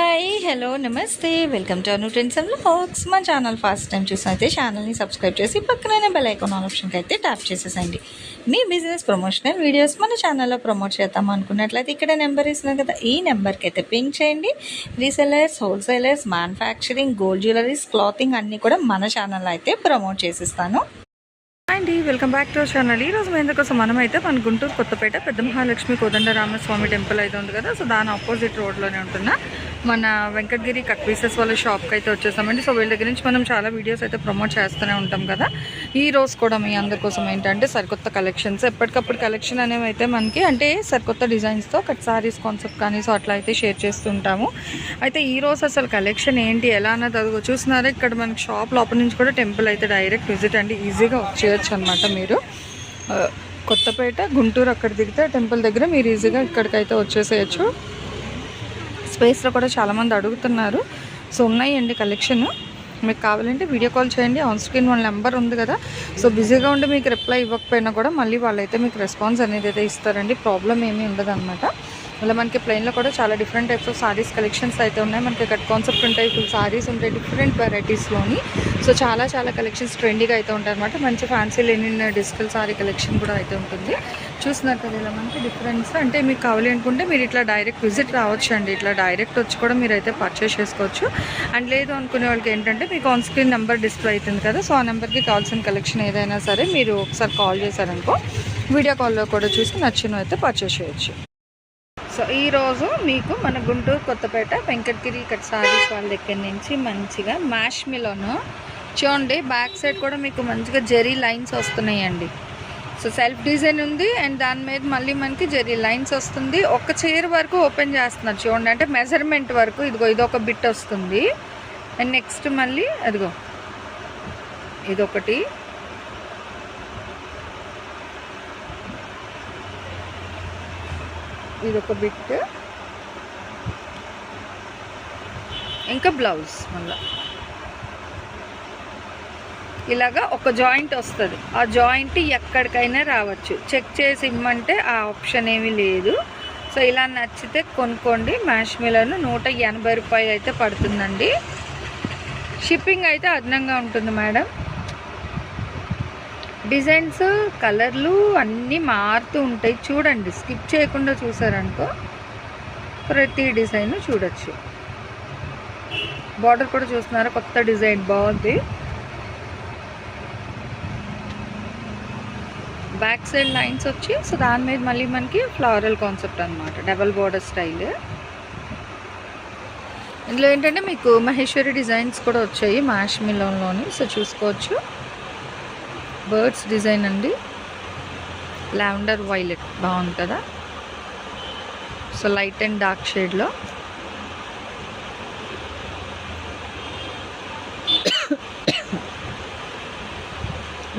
Hi hello నమస్తే welcome to Anu and fox మా channel first time చూసినైతే ఛానల్ని సబ్స్క్రైబ్ చేసి పక్కనే బెల్ ఐకాన్ ఆప్షన్కి అయితే ట్యాప్ చేసేసండి మీ బిజినెస్ ప్రమోషనల్ వీడియోస్ మన ఛానల్లో ప్రమోట్ చేద్దాం అనుకున్నట్లయితే ఇక్కడ నెంబర్ ఇస్తున్నాం కదా ఈ నెంబర్కి అయితే పింక్ చేయండి. Resellers wholesalers manufacturing gold jewelleries clothing అన్నీ కూడా మన ఛానల్లో అయితే ప్రమోట్ చేసిస్తాను. అండి welcome back to our channel ఈ రోజు మేము కోసం మనం అయితే మన గుంటూరు కొత్తపేట పెద్ద మహాలక్ష్మి కోదండరామస్వామి టెంపుల్ అయితే ఉంది కదా సో దాని ఆపోజిట్ రోడ్లోనే ఉంటున్నా. మన వెంకటగిరి కట్ పీసెస్ వాళ్ళ షాప్కి అయితే వచ్చేసామండి. సో వీళ్ళ దగ్గర నుంచి మనం చాలా వీడియోస్ అయితే ప్రమోట్ చేస్తూనే ఉంటాం కదా. ఈ రోజు కూడా మీ అందరి కోసం ఏంటంటే సరికొత్త కలెక్షన్స్ ఎప్పటికప్పుడు కలెక్షన్ అనేవి అయితే మనకి అంటే సరికొత్త డిజైన్స్తో కట్ సారీస్ కాన్సెప్ట్ కానీ సో అట్లా అయితే షేర్ చేస్తుంటాము అయితే ఈ రోజు అసలు కలెక్షన్ ఏంటి ఎలా అన్నది అదిగో చూస్తున్నారా? ఇక్కడ మనకి షాప్ లోపల నుంచి కూడా టెంపుల్ అయితే డైరెక్ట్ విజిట్ అండి. ఈజీగా వచ్చేయచ్చు అనమాట మీరు. కొత్తపేట గుంటూరు అక్కడ దిగితే టెంపుల్ దగ్గర మీరు ఈజీగా ఇక్కడికైతే వచ్చేసేయచ్చు. స్పేస్లో కూడా చాలామంది అడుగుతున్నారు. సో ఉన్నాయండి కలెక్షన్ మీకు కావాలంటే వీడియో కాల్ చేయండి. ఆన్ స్క్రీన్ వాళ్ళ నెంబర్ ఉంది కదా. సో బిజీగా ఉండి మీకు రిప్లై ఇవ్వకపోయినా కూడా మళ్ళీ వాళ్ళైతే మీకు రెస్పాన్స్ అనేది అయితే ఇస్తారండి. ప్రాబ్లం ఏమీ ఉండదు మళ్ళీ మనకి ప్లెయిన్లో కూడా చాలా different types of sarees collections అయితే ఉన్నాయి. మనకి కట్ కాన్సెప్ట్ ఉంటాయి ఫుల్ సారీస్ ఉంటాయి డిఫరెంట్ వెరైటీస్లోని సో చాలా చాలా కలెక్షన్స్ ట్రెండీగా అయితే ఉంటాయి అనమాట మంచి ఫ్యాన్సీ లేని డిజిటల్ సారీ కలెక్షన్ కూడా అయితే ఉంటుంది. చూస్తున్నారు కదా ఇలా మనకి డిఫరెన్స్ అంటే మీకు కావాలి అనుకుంటే మీరు ఇట్లా డైరెక్ట్ విజిట్ రావచ్చు అండి ఇట్లా డైరెక్ట్ వచ్చి కూడా మీరు అయితే పర్చేస్ చేసుకోవచ్చు. అండ్ లేదు అనుకునే వాళ్ళకి ఏంటంటే మీకు ఆన్ స్క్రీన్ నెంబర్ డిస్ప్లే అవుతుంది కదా. సో ఆ నెంబర్కి కావాల్సిన కలెక్షన్ ఏదైనా సరే మీరు ఒకసారి కాల్ చేశారనుకో వీడియో కాల్లో కూడా చూసి నచ్చిన అయితే పర్చేస్ చేయొచ్చు. సో ఈరోజు మీకు మన గుంటూరు కొత్తపేట వెంకటగిరి ఇక్కడ సారీస్ వాళ్ళ దగ్గర నుంచి మంచిగా మ్యాష్ మిలోను చూడండి బ్యాక్ సైడ్ కూడా మీకు మంచిగా జెరీ లైన్స్ వస్తున్నాయండి. సో సెల్ఫ్ డిజైన్ ఉంది అండ్ దాని మీద మళ్ళీ మనకి జెరీ లైన్స్ వస్తుంది. ఒక చైర్ వరకు ఓపెన్ చేస్తున్నారు చూడండి అంటే మెజర్మెంట్ వరకు ఇదిగో ఇది ఒక బిట్ వస్తుంది. అండ్ నెక్స్ట్ మళ్ళీ అదిగో ఇదొకటి. ఇదొక బిట్. ఇంకా బ్లౌజ్ మళ్ళీ. ఇలాగా ఒక జాయింట్ వస్తుంది. ఆ జాయింట్ ఎక్కడికైనా రావచ్చు. చెక్ చేసి ఇమ్మంటే ఆ ఆప్షన్ ఏమీ లేదు. సో ఇలా నచ్చితే కొనుక్కోండి. మ్యాష్మిలను నూట ఎనభై రూపాయలు అయితే పడుతుందండి. షిప్పింగ్ అయితే అదనంగా ఉంటుంది మేడం. డిజైన్స్ కలర్లు అన్నీ మారుతూ ఉంటాయి. చూడండి స్కిప్ చేయకుండా చూసారనుకో ప్రతి డిజైన్ చూడొచ్చు. బార్డర్ కూడా చూస్తున్నారా? కొత్త డిజైన్ బాగుంది. బ్యాక్ సైడ్ లైన్స్ వచ్చి సో దాని మీద మళ్ళీ మనకి ఫ్లారల్ కాన్సెప్ట్ అనమాట డబల్ బార్డర్ స్టైల్. ఇందులో ఏంటంటే మీకు మహేశ్వరి డిజైన్స్ కూడా వచ్చాయి మ్యాష్ మిలోన్లోని సో చూసుకోవచ్చు. బర్డ్స్ డిజైన్ అండి. లావెండర్ వైలెట్ బాగుంది కదా. సో లైట్ అండ్ డార్క్ షేడ్లో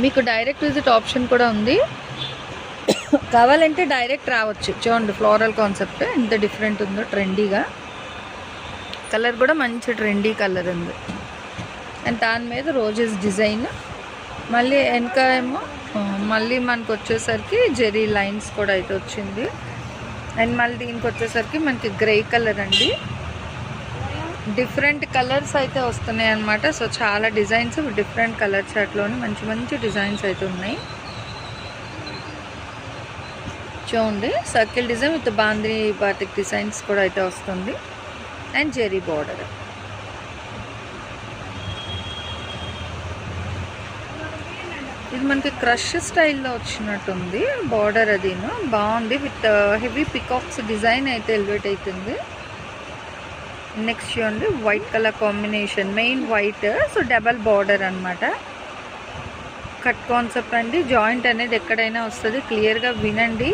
మీకు డైరెక్ట్ విజిట్ ఆప్షన్ కూడా ఉంది. కావాలంటే డైరెక్ట్ రావచ్చు. చూడండి ఫ్లోరల్ కాన్సెప్ట్ ఎంత డిఫరెంట్ ఉందో ట్రెండీగా. కలర్ కూడా మంచి ట్రెండీ కలర్ ఉంది. అండ్ దాని మీద రోజెస్ డిజైన్. మళ్ళీ వెనక ఏమో మళ్ళీ మనకు వచ్చేసరికి జెరీ లైన్స్ కూడా అయితే వచ్చింది. అండ్ మళ్ళీ దీనికి వచ్చేసరికి మనకి గ్రే కలర్ అండి. డిఫరెంట్ కలర్స్ అయితే వస్తున్నాయి అనమాట సో చాలా డిజైన్స్ డిఫరెంట్ కలర్ చాట్లోని మంచి మంచి డిజైన్స్ అయితే ఉన్నాయి. చూడండి సర్కిల్ డిజైన్ విత్ బాంద్రీ బాతిక్ డిజైన్స్ కూడా అయితే వస్తుంది. And zari border. ఇది మనకి క్రష్ స్టైల్లో వచ్చినట్టుంది. బార్డర్ అదిను. బాగుంది. విత్ హెవీ పికాక్స్ డిజైన్ అయితే ఎలివేట్ అవుతుంది నెక్స్ట్ చూడండి. White colour combination. Main white so double border అనమాట కట్ కాన్సెప్ట్ అండి. జాయింట్ అనేది ఎక్కడైనా వస్తుంది. క్లియర్గా వినండి.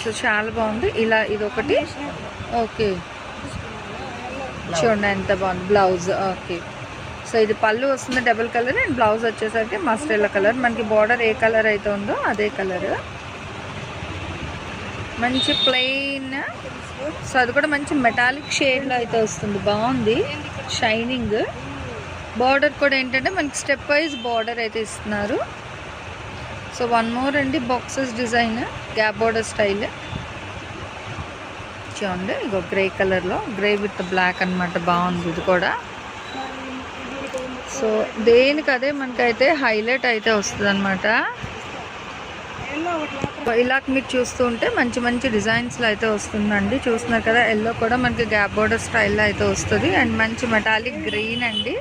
సో చాలా బాగుంది. ఇలా ఇది ఒకటి ఓకే. చూడండి ఎంత బాగుంది. బ్లౌజ్. ఓకే. సో ఇది పళ్ళు వస్తుంది డబుల్ కలర్ అండ్ బ్లౌజ్ వచ్చేసరికి మస్టెల్ల కలర్. మనకి బార్డర్ ఏ కలర్ అయితే ఉందో అదే కలర్. మంచి ప్లెయిన్ సో అది కూడా మంచి మెటాలిక్ షేడ్లో అయితే వస్తుంది. బాగుంది. షైనింగ్ బార్డర్ కూడా ఏంటంటే మనకి స్టెప్ వైజ్ బార్డర్ అయితే ఇస్తున్నారు. సో వన్ మోర్ అండి boxes design gap border style చూడండి ఇగో గ్రే కలర్లో గ్రే విత్ బ్లాక్ అన్నమాట. బాగుంది ఇది కూడా. సో దేనికి అదే మనకైతే హైలైట్ అయితే వస్తుంది అనమాట ఇలా మీరు చూస్తూ ఉంటే మంచి మంచి డిజైన్స్లో అయితే వస్తుందండి. చూస్తున్నారు కదా ఎల్లో కూడా మనకి గ్యాప్ బోర్డర్ స్టైల్లో అయితే వస్తుంది. అండ్ మంచి మెటాలిక్ గ్రీన్ అండి.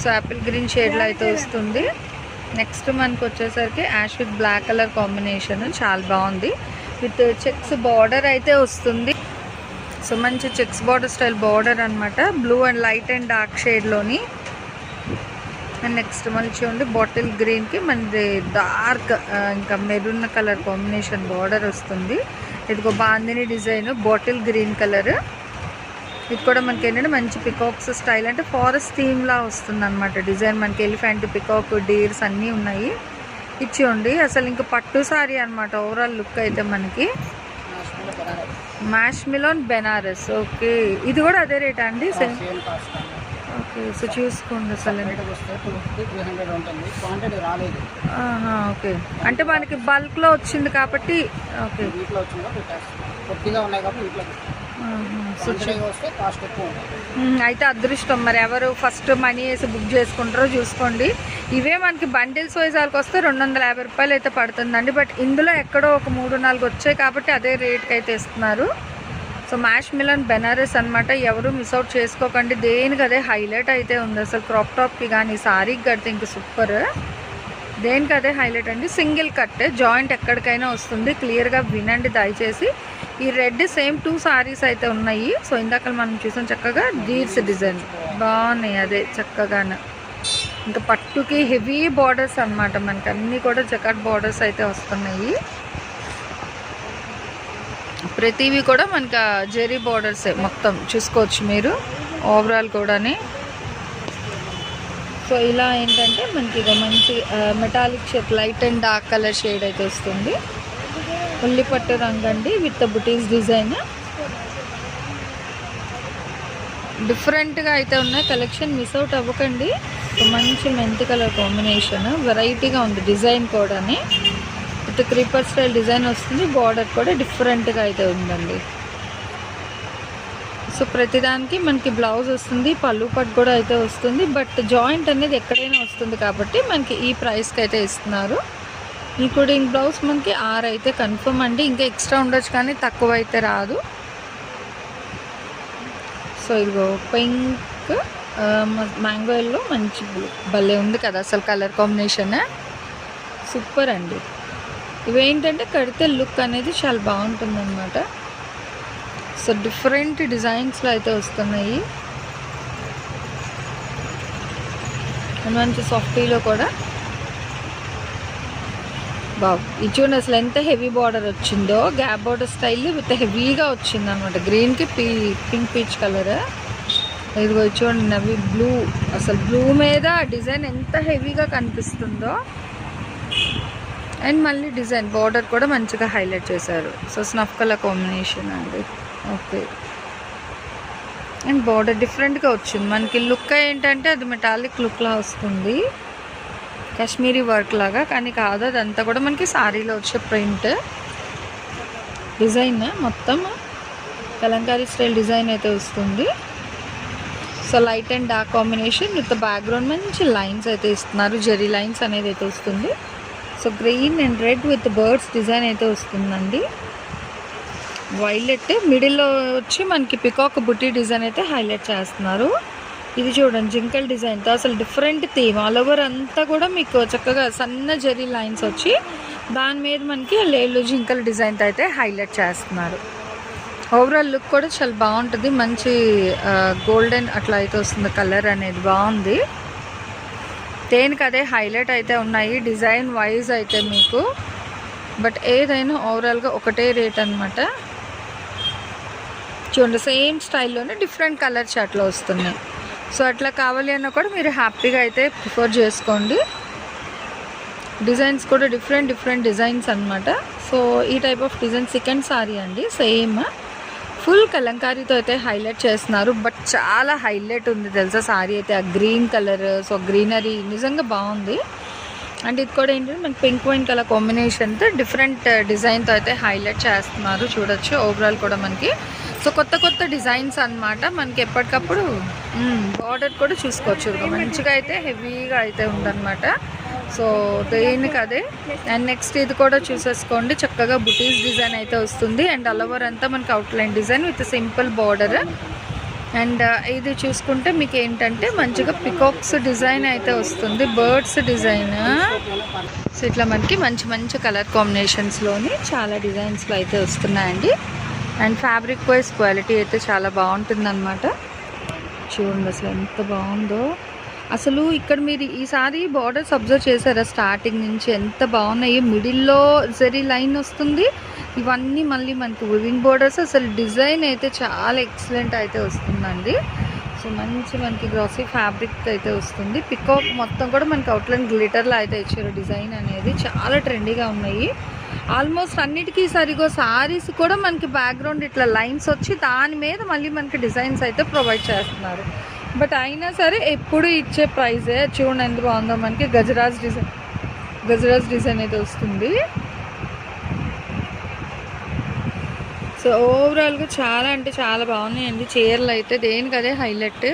సో యాపిల్ గ్రీన్ షేడ్లో అయితే వస్తుంది. నెక్స్ట్ మనకు వచ్చేసరికి ash with black colour combination చాలా బాగుంది. విత్ చెక్స్ బార్డర్ అయితే వస్తుంది. సో మంచి చెక్స్ బార్డర్ స్టైల్ బార్డర్ అనమాట blue and light and dark షేడ్లోని and next మళ్ళీ చూడండి బాటిల్ గ్రీన్కి మనది డార్క్ ఇంకా మెరూన్ కలర్ కాంబినేషన్ బార్డర్ వస్తుంది. ఇదిగో bandhani design bottle green colour ఇది కూడా మనకి ఏంటంటే మంచి పికాక్స్ స్టైల్ అంటే ఫారెస్ట్ థీమ్ లా వస్తుంది అనమాట డిజైన్ మనకి ఎలిఫెంట్ పికాక్ డీర్స్ అన్నీ ఉన్నాయి. ఇచ్చేయండి అసలు ఇంకా పట్టు సారీ అనమాట ఓవరాల్ లుక్ అయితే మనకి. మ్యాష్ మిలోన్ బెనారస్ ఓకే ఇది కూడా అదే రేటా అండి? సేమ్ ఓకే సో చూసుకోండి అసలు. ఓకే. అంటే మనకి బల్క్లో వచ్చింది కాబట్టి ఓకే. అయితే అదృష్టం. మరి ఎవరు ఫస్ట్ మనీ వేసి బుక్ చేసుకుంటారో చూసుకోండి. ఇవే మనకి బండిల్స్ వైజ్ వాళ్ళకి వస్తే రెండు వందల యాభై రూపాయలు అయితే పడుతుందండి. బట్ ఇందులో ఎక్కడో ఒక మూడు నాలుగు వచ్చాయి కాబట్టి అదే రేట్కి అయితే ఇస్తున్నారు. సో మ్యాష్ మిలన్ బెనారస్ అనమాట ఎవరు మిస్ అవుట్ చేసుకోకండి. దేనికి అదే హైలైట్ అయితే ఉంది. అసలు క్రాప్ టాప్కి కానీ సారీకి కడితే ఇంక సూపర్ దేనికి అదే హైలైట్ అండి? సింగిల్ కట్ జాయింట్ ఎక్కడికైనా వస్తుంది. క్లియర్గా వినండి దయచేసి. ఈ రెడ్ సేమ్ టూ సారీస్ అయితే ఉన్నాయి. సో ఇందాక మనం చూసాం చక్కగా డీర్స్ డిజైన్ బాగున్నాయి అదే చక్కగానే. ఇంకా పట్టుకి హెవీ బార్డర్స్ అన్నమాట మనకి అన్నీ కూడా జకాట్ బార్డర్స్ అయితే వస్తున్నాయి. ప్రతివి కూడా మనకి జెరీ బార్డర్స్ మొత్తం చూసుకోవచ్చు మీరు ఓవరాల్ కూడాని. సో ఇలా ఏంటంటే మనకి ఇక మంచి metallic shade light and dark colour shade అయితే వస్తుంది. ఉల్లిపట్టు రంగు అండి విత్ బుటీస్ డిజైన్ డిఫరెంట్గా అయితే ఉన్నాయి కలెక్షన్ మిస్ అవుట్ అవ్వకండి. మంచి మెంతి కలర్ కాంబినేషన్ వెరైటీగా ఉంది డిజైన్ కూడాని. విత్ క్రీపర్ స్టైల్ డిజైన్ వస్తుంది. బార్డర్ కూడా డిఫరెంట్గా అయితే ఉందండి. సో ప్రతిదానికి మనకి బ్లౌజ్ వస్తుంది పళ్ళు పట్టు కూడా అయితే వస్తుంది. బట్ జాయింట్ అనేది ఎక్కడైనా వస్తుంది కాబట్టి మనకి ఈ ప్రైస్కి అయితే ఇస్తున్నారు. ఇంక్లూడింగ్ బ్లౌజ్ మనకి ఆరు అయితే కన్ఫర్మ్ అండి. ఇంకా ఎక్స్ట్రా ఉండొచ్చు కానీ తక్కువ అయితే రాదు. సో ఇదిగో పింక్ మ్యాంగో ఎల్లో మంచి బ్లూ భలే ఉంది కదా అసలు కలర్ కాంబినేషన్ సూపర్ అండి. ఇవేంటంటే కడితే లుక్ అనేది చాలా బాగుంటుందన్నమాట. సో డిఫరెంట్ డిజైన్స్లో అయితే వస్తున్నాయి. మంచి సాఫ్టీలో కూడా. బాబు ఇది చూడండి అసలు ఎంత హెవీ బార్డర్ వచ్చిందో. గ్యాప్ బార్డర్ స్టైల్ విత్ హెవీగా వచ్చింది అనమాట గ్రీన్కి పీ పింక్ పీచ్ కలర్. ఇదిగో ఇది చూడండి నవి బ్లూ. అసలు బ్లూ మీద డిజైన్ ఎంత హెవీగా కనిపిస్తుందో. అండ్ మళ్ళీ డిజైన్ బార్డర్ కూడా మంచిగా హైలైట్ చేశారు. సో స్నఫ్ కలర్ కాంబినేషన్ అండి. ఓకే అండ్ బార్డర్ డిఫరెంట్గా వచ్చింది. మనకి లుక్ ఏంటంటే అది మెటాలిక్ లుక్లా వస్తుంది. కాశ్మీరీ వర్క్ లాగా కానీ కాదు అదంతా కూడా మనకి శారీలో వచ్చే ప్రింట్ డిజైన్ మొత్తం కలంకారీ స్టైల్ డిజైన్ అయితే వస్తుంది. So light and dark combination with background మంచి లైన్స్ అయితే ఇస్తున్నారు. జెరీ లైన్స్ అనేది అయితే వస్తుంది. So green and red with birds design అయితే వస్తుందండి. వైలెట్ మిడిల్లో వచ్చి మనకి పికాక్ బుట్టి డిజైన్ అయితే హైలైట్ చేస్తున్నారు. ఇది చూడండి జింకల్ డిజైన్తో అసలు డిఫరెంట్ థీమ్. ఆల్ ఓవర్ అంతా కూడా మీకు చక్కగా సన్న జరీ లైన్స్ వచ్చి దాని మీద మనకి లేళ్ళు జింకల్ డిజైన్తో అయితే హైలైట్ చేస్తున్నారు. ఓవరాల్ లుక్ కూడా చాలా బాగుంటుంది. మంచి గోల్డెన్ అట్లా అయితే వస్తుంది కలర్ అనేది బాగుంది. దేనికి అదే హైలైట్ అయితే ఉన్నాయి డిజైన్ వైజ్ అయితే మీకు. బట్ ఏదైనా ఓవరాల్గా ఒకటే రేట్ అనమాట చూడండి సేమ్ స్టైల్లోనే డిఫరెంట్ కలర్ అట్లా వస్తున్నాయి. సో అట్లా కావాలి అన్నా కూడా మీరు హ్యాపీగా అయితే ప్రిఫర్ చేసుకోండి. డిజైన్స్ కూడా డిఫరెంట్ డిఫరెంట్ డిజైన్స్ అనమాట సో ఈ type of design second sari అండి సేమ్. ఫుల్ కలంకారీతో అయితే హైలైట్ చేస్తున్నారు బట్ చాలా హైలైట్ ఉంది తెలుసా సారీ అయితే. ఆ గ్రీన్ కలర్ సో గ్రీనరీ నిజంగా బాగుంది. అండ్ ఇది కూడా ఏంటంటే మనకి పింక్ వైన్ కలర్ కాంబినేషన్తో డిఫరెంట్ డిజైన్తో అయితే హైలైట్ చేస్తున్నారు చూడొచ్చు ఓవరాల్ కూడా మనకి. సో కొత్త కొత్త డిజైన్స్ అన్నమాట మనకి ఎప్పటికప్పుడు. బార్డర్ కూడా చూసుకోవచ్చు. మంచిగా అయితే హెవీగా అయితే ఉందన్నమాట. సో దేనికి అదే? అండ్ నెక్స్ట్ ఇది కూడా చూసేసుకోండి. చక్కగా బుటీస్ డిజైన్ అయితే వస్తుంది. అండ్ అలవర్ అంతా మనకి outline design with simple border and ఇది చూసుకుంటే మీకు ఏంటంటే మంచిగా పికాక్స్ డిజైన్ అయితే వస్తుంది. బర్డ్స్ డిజైన్ సో ఇట్లా మనకి మంచి మంచి కలర్ కాంబినేషన్స్లోని చాలా డిజైన్స్లో అయితే వస్తున్నాయండి. అండ్ ఫ్యాబ్రిక్ వైజ్ క్వాలిటీ అయితే చాలా బాగుంటుందన్నమాట. చూడండి అసలు ఎంత బాగుందో. అసలు ఇక్కడ మీరు ఈసారి బార్డర్స్ అబ్జర్వ్ చేశారా? స్టార్టింగ్ నుంచి ఎంత బాగున్నాయి? మిడిల్లో జరీ లైన్ వస్తుంది. ఇవన్నీ మళ్ళీ మనకి వివింగ్ బోర్డర్స్ అసలు డిజైన్ అయితే చాలా ఎక్సలెంట్ అయితే వస్తుందండి. సో మంచి మనకి గ్రాసరీ ఫ్యాబ్రిక్ అయితే వస్తుంది. పికాక్ మొత్తం కూడా మనకి అవుట్లైన్ గ్లిటర్లో అయితే ఇచ్చారు. డిజైన్ అనేది చాలా ట్రెండీగా ఉన్నాయి. ఆల్మోస్ట్ అన్నిటికీ సరిగో సారీస్ కూడా మనకి బ్యాక్గ్రౌండ్ ఇట్లా లైన్స్ వచ్చి దాని మీద మళ్ళీ మనకి డిజైన్స్ అయితే ప్రొవైడ్ చేస్తున్నారు. బట్ అయినా సరే ఎప్పుడు ఇచ్చే ప్రైజే చూడండి ఎంత బాగుందో మనకి గజరాజ్ డిజైన్. గజరాజ్ డిజైన్ అయితే వస్తుంది. సో ఓవరాల్గా చాలా అంటే చాలా బాగున్నాయండి. చీరలు అయితే దేనికి అదే హైలైట్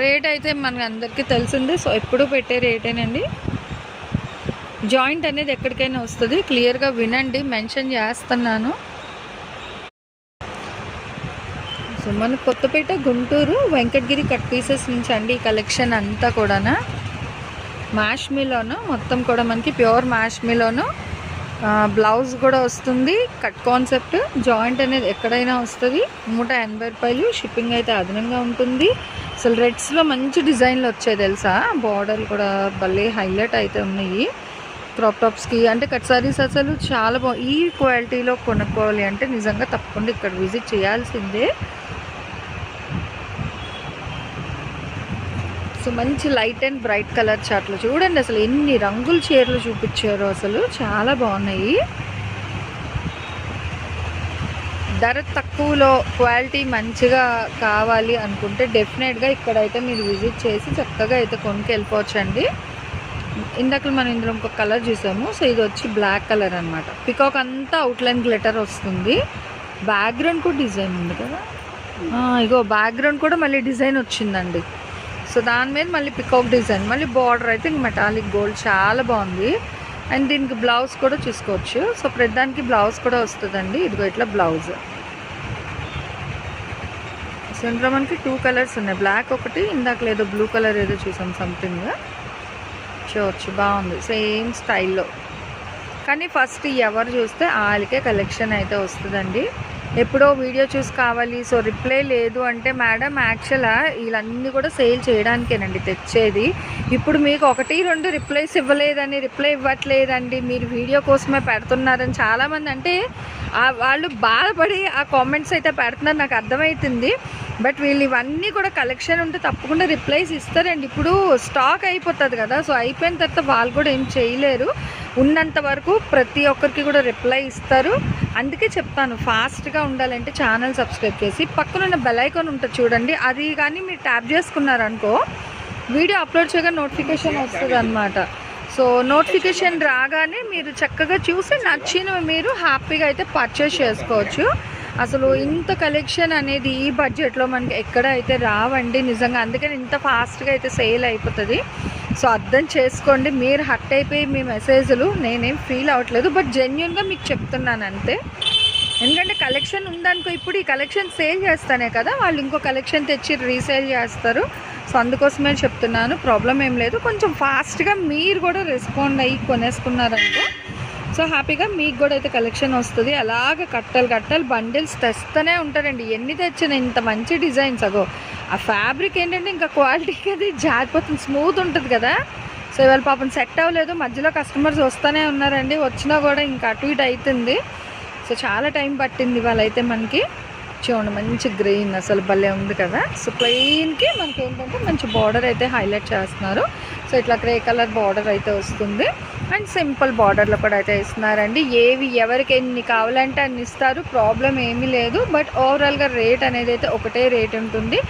రేట్ అయితే మనకు అందరికీ తెలిసిందే. సో ఎప్పుడు పెట్టే రేటేనండి జాయింట్ అనేది ఎక్కడికైనా వస్తుంది. క్లియర్గా వినండి. మెన్షన్ చేస్తున్నాను సో మన కొత్తపేట గుంటూరు వెంకటగిరి కట్ పీసెస్ నుంచి అండి ఈ కలెక్షన్ అంతా కూడానా? మ్యాష్ మిలోను మొత్తం కూడా మనకి ప్యూర్ మ్యాష్ మిలోను. బ్లౌజ్ కూడా వస్తుంది. కట్ కాన్సెప్ట్ జాయింట్ అనేది ఎక్కడైనా వస్తుంది. నూట ఎనభై రూపాయలు షిప్పింగ్ అయితే అదనంగా ఉంటుంది. అసలు రెడ్స్లో మంచి డిజైన్లు వచ్చాయి తెలుసా? బార్డర్లు కూడా భలే హైలైట్ అయితే ఉన్నాయి. క్రాప్ టాప్స్కి అంటే కట్ సారీస్ అసలు చాలా బాగు ఈ క్వాలిటీలో కొనుక్కోవాలి అంటే నిజంగా తప్పకుండా ఇక్కడ విజిట్ చేయాల్సిందే. సో మంచి లైట్ అండ్ బ్రైట్ కలర్ చాట్లు చూడండి అసలు ఎన్ని రంగుల చీరలు చూపించారు అసలు. చాలా బాగున్నాయి. ధర తక్కువలో క్వాలిటీ మంచిగా కావాలి అనుకుంటే డెఫినెట్గా ఇక్కడైతే మీరు విజిట్ చేసి చక్కగా అయితే కొనుక్కి వెళ్ళిపోవచ్చండి ఇందాక మనం ఇందులో ఇంకొక కలర్ చూసాము. సో ఇది వచ్చి బ్లాక్ కలర్ అనమాట పికాక్ అంతా అవుట్లైన్ గ్లిటర్ వస్తుంది. బ్యాక్గ్రౌండ్ కూడా డిజైన్ ఉంది కదా? ఇగో బ్యాక్గ్రౌండ్ కూడా మళ్ళీ డిజైన్ వచ్చిందండి. సో దాని మీద మళ్ళీ పికాక్ డిజైన్ మళ్ళీ బార్డర్ అయితే ఇంక మెటాలిక్ గోల్డ్ చాలా బాగుంది. అండ్ దీనికి బ్లౌజ్ కూడా చూసుకోవచ్చు. సో ప్రతిదానికి బ్లౌజ్ కూడా వస్తుందండి. ఇదిగో ఇట్లా బ్లౌజ్ సో మనకి టూ కలర్స్ ఉన్నాయి. బ్లాక్ ఒకటి ఇందాక లేదో బ్లూ కలర్ ఏదో చూసాం సంథింగ్ చూడవచ్చు బాగుంది. సేమ్ స్టైల్లో కానీ ఫస్ట్ ఎవరు చూస్తే వాళ్ళకే కలెక్షన్ అయితే వస్తుందండి. ఎప్పుడో వీడియో చూసి కావాలి. సో రిప్లై లేదు అంటే మేడం యాక్చువల్గా వీళ్ళన్నీ కూడా సేల్ చేయడానికేనండి తెచ్చేది. ఇప్పుడు మీకు ఒకటి రెండు రిప్లైస్ ఇవ్వలేదని రిప్లై ఇవ్వట్లేదండి. మీరు వీడియో కోసమే పెడుతున్నారని చాలామంది అంటే వాళ్ళు బాధపడి ఆ కామెంట్స్ అయితే పెడుతున్నారు నాకు అర్థమవుతుంది బట్ వీళ్ళు ఇవన్నీ కూడా కలెక్షన్ ఉంటే తప్పకుండా రిప్లైస్ ఇస్తారండి. ఇప్పుడు స్టాక్ అయిపోతుంది కదా సో అయిపోయిన తర్వాత వాళ్ళు కూడా ఏం చేయలేరు. ఉన్నంత వరకు ప్రతి ఒక్కరికి కూడా రిప్లై ఇస్తారు. అందుకే చెప్తాను ఫాస్ట్గా ఉండాలంటే ఛానల్ సబ్స్క్రైబ్ చేసి పక్కన ఉన్న బెల్ ఉంటుంది చూడండి అది కానీ మీరు ట్యాప్ చేసుకున్నారనుకో వీడియో అప్లోడ్ చేయగా నోటిఫికేషన్ వస్తుంది అనమాట సో నోటిఫికేషన్ రాగానే మీరు చక్కగా చూసి నచ్చినవి మీరు హ్యాపీగా అయితే పర్చేస్ చేసుకోవచ్చు. అసలు ఇంత కలెక్షన్ అనేది ఈ బడ్జెట్లో మనకి ఎక్కడ అయితే రావండి నిజంగా. అందుకని ఇంత ఫాస్ట్గా అయితే సేల్ అయిపోతుంది. సో అర్థం చేసుకోండి. మీరు హట్ అయిపోయి మీ మెసేజ్లు నేనేం ఫీల్ అవ్వట్లేదు. బట్ జెన్యున్గా మీకు చెప్తున్నాను అంతే. ఎందుకంటే కలెక్షన్ ఉందనుకో ఇప్పుడు ఈ కలెక్షన్ సేల్ చేస్తానే కదా. వాళ్ళు ఇంకో కలెక్షన్ తెచ్చి రీసేల్ చేస్తారు. సో అందుకోసమే చెప్తున్నాను. ప్రాబ్లం ఏం లేదు. కొంచెం ఫాస్ట్గా మీరు కూడా రెస్పాండ్ అయ్యి కొనేసుకున్నారనుకో సో హ్యాపీగా మీకు కూడా అయితే కలెక్షన్ వస్తుంది. అలాగ కట్టలు కట్టలు బండిల్స్ తెస్తూనే ఉంటారండి. ఎన్ని తెచ్చిన ఇంత మంచి డిజైన్స్ అగో. ఆ ఫ్యాబ్రిక్ ఏంటంటే ఇంకా క్వాలిటీకి అది జారిపోతుంది స్మూత్ ఉంటుంది కదా. సో ఇవాళ పాపం సెట్ అవ్వలేదు. మధ్యలో కస్టమర్స్ వస్తూనే ఉన్నారండి. వచ్చినా కూడా ఇంకా అటు ఇటు అవుతుంది సో చాలా టైం పట్టింది ఇవాళ అయితే మనకి. చూడండి మంచి గ్రీన్ అసలు భలే ఉంది కదా. సో ప్లెయిన్కి మనకి ఏంటంటే మంచి బార్డర్ అయితే హైలైట్ చేస్తున్నారు. సో ఇట్లా గ్రే కలర్ బార్డర్ అయితే వస్తుంది. అండ్ సింపుల్ బార్డర్లో కూడా అయితే ఇస్తున్నారండి. ఏవి ఎవరికి ఎన్ని కావాలంటే అన్ని ఇస్తారు. ప్రాబ్లం ఏమీ లేదు. బట్ ఓవరాల్గా రేట్ అనేది అయితే ఒకటే రేట్ ఉంటుంది.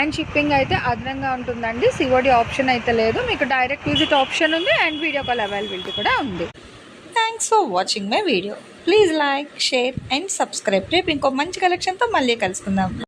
అండ్ షిప్పింగ్ అయితే అదనంగా ఉంటుందండి. సివోడి ఆప్షన్ అయితే లేదు. మీకు డైరెక్ట్ విజిట్ ఆప్షన్ ఉంది. అండ్ వీడియో కాల్ అవైలబిలిటీ కూడా ఉంది. Thanks for watching my video please like share and subscribe రేపు ఇంకో మంచి కలెక్షన్తో మళ్ళీ కలుసుకుందాం.